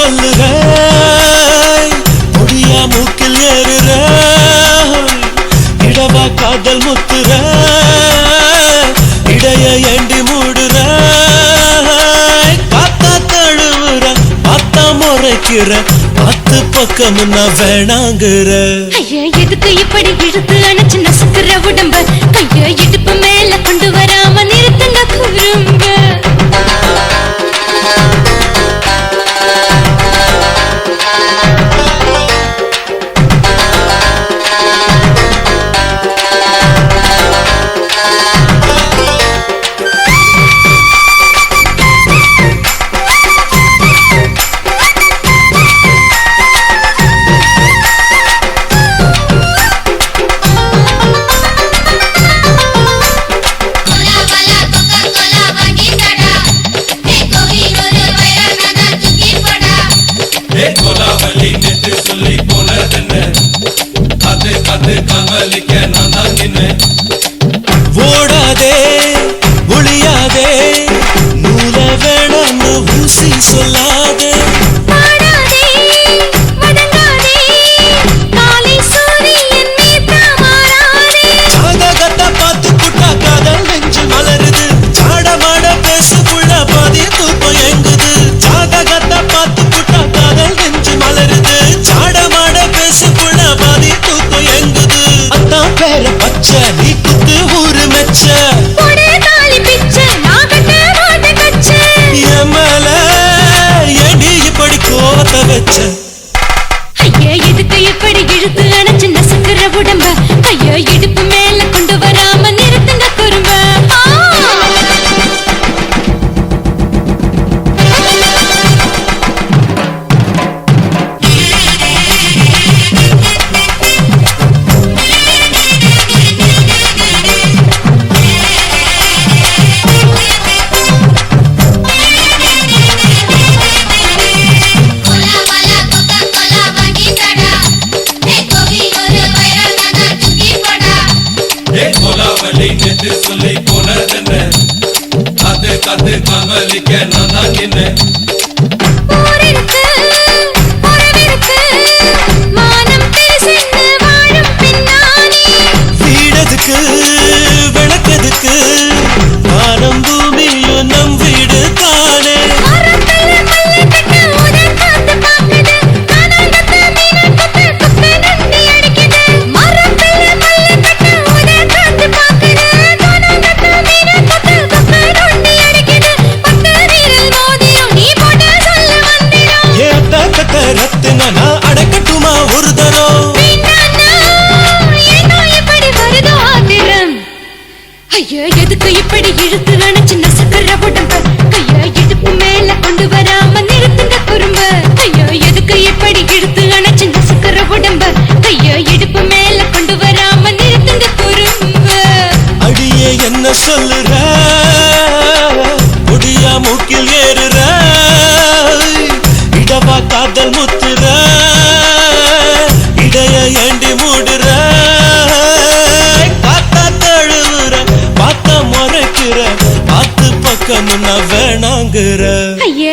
சொல்லுற முடியா மூக்கில் ஏறுற இடவா காதல் முத்துற இடைய எண்டி மூடுற காத்தா தழுவுற பார்த்தா முறைக்கிற பத்து பக்கம் நான் வேணாங்கிற ஐயா எதுக்கு இப்படி இழுத்து அணைச்சு நசுக்கிற உடம்ப? கைய இடுப்பு மேல கொண்டு வரா கைய எதுக்கு இப்படி இழுத்து அணைச்சு நசுக்கிற உடம்ப? கைய இடுப்பு மேல கொண்டு வராம நிறுத்துங்க குறும்ப. கைய எதுக்கு இப்படி இழுத்து அணைச்சு நசுக்கிற உடம்ப? கைய இடுப்பு மேல கொண்டு வராம நிறுத்துங்க குறும்ப. அடியே என்ன சொல்லுற? முடியா மூக்கில் பக்கமும் நான் வேணாங்கிற. ஐயே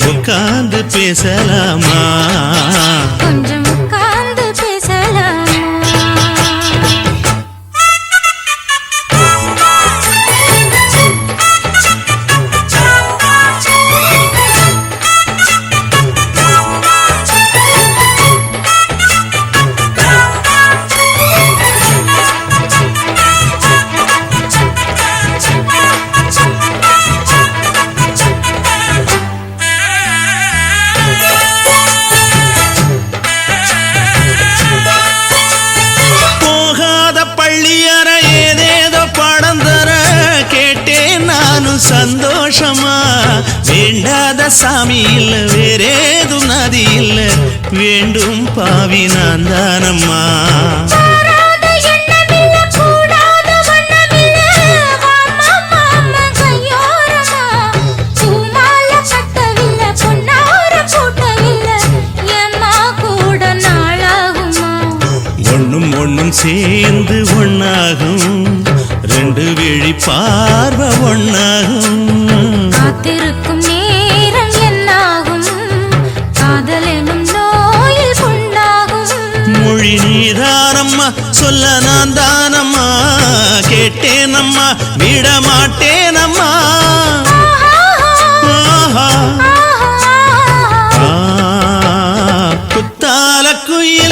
உட்கார்ந்து பேசலாமா? கொஞ்சம் பார்வை ஒண்ணாகும் காத்திருக்கும் நேரம் என்னாகும் காதல் எனும் நோயில் புண்ணாகும் மொழி நீதானம்மா சொல்ல நான் தானம்மா கேட்டேனம்மா விட மாட்டேனம்மா குத்தால குயிலே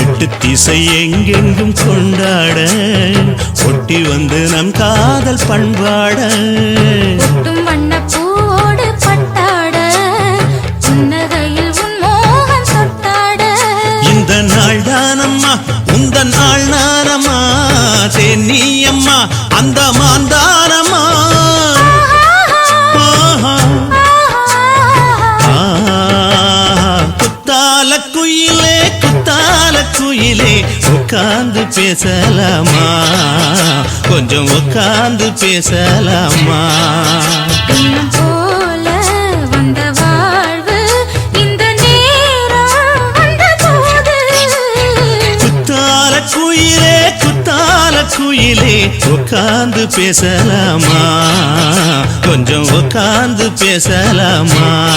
எட்டு திசை எங்கெங்கும் கொண்டாட ஒட்டி வந்து நம் காதல் பண்பாட. நாள் தானம்மா உந்த நாள் நானம்மா தென்னியம்மா. அந்த மாந்தாரம்மா குத்தால குயிலே குத்தால குயிலே உட்கார்ந்து பேசலாமா? கொஞ்சம் உட்கார்ந்து பேசலாமா? குத்தால உட்காந்து உட்கார்ந்து பேசலாமா? கொஞ்சம் உட்காந்து உட்கார்ந்து பேசலாமா?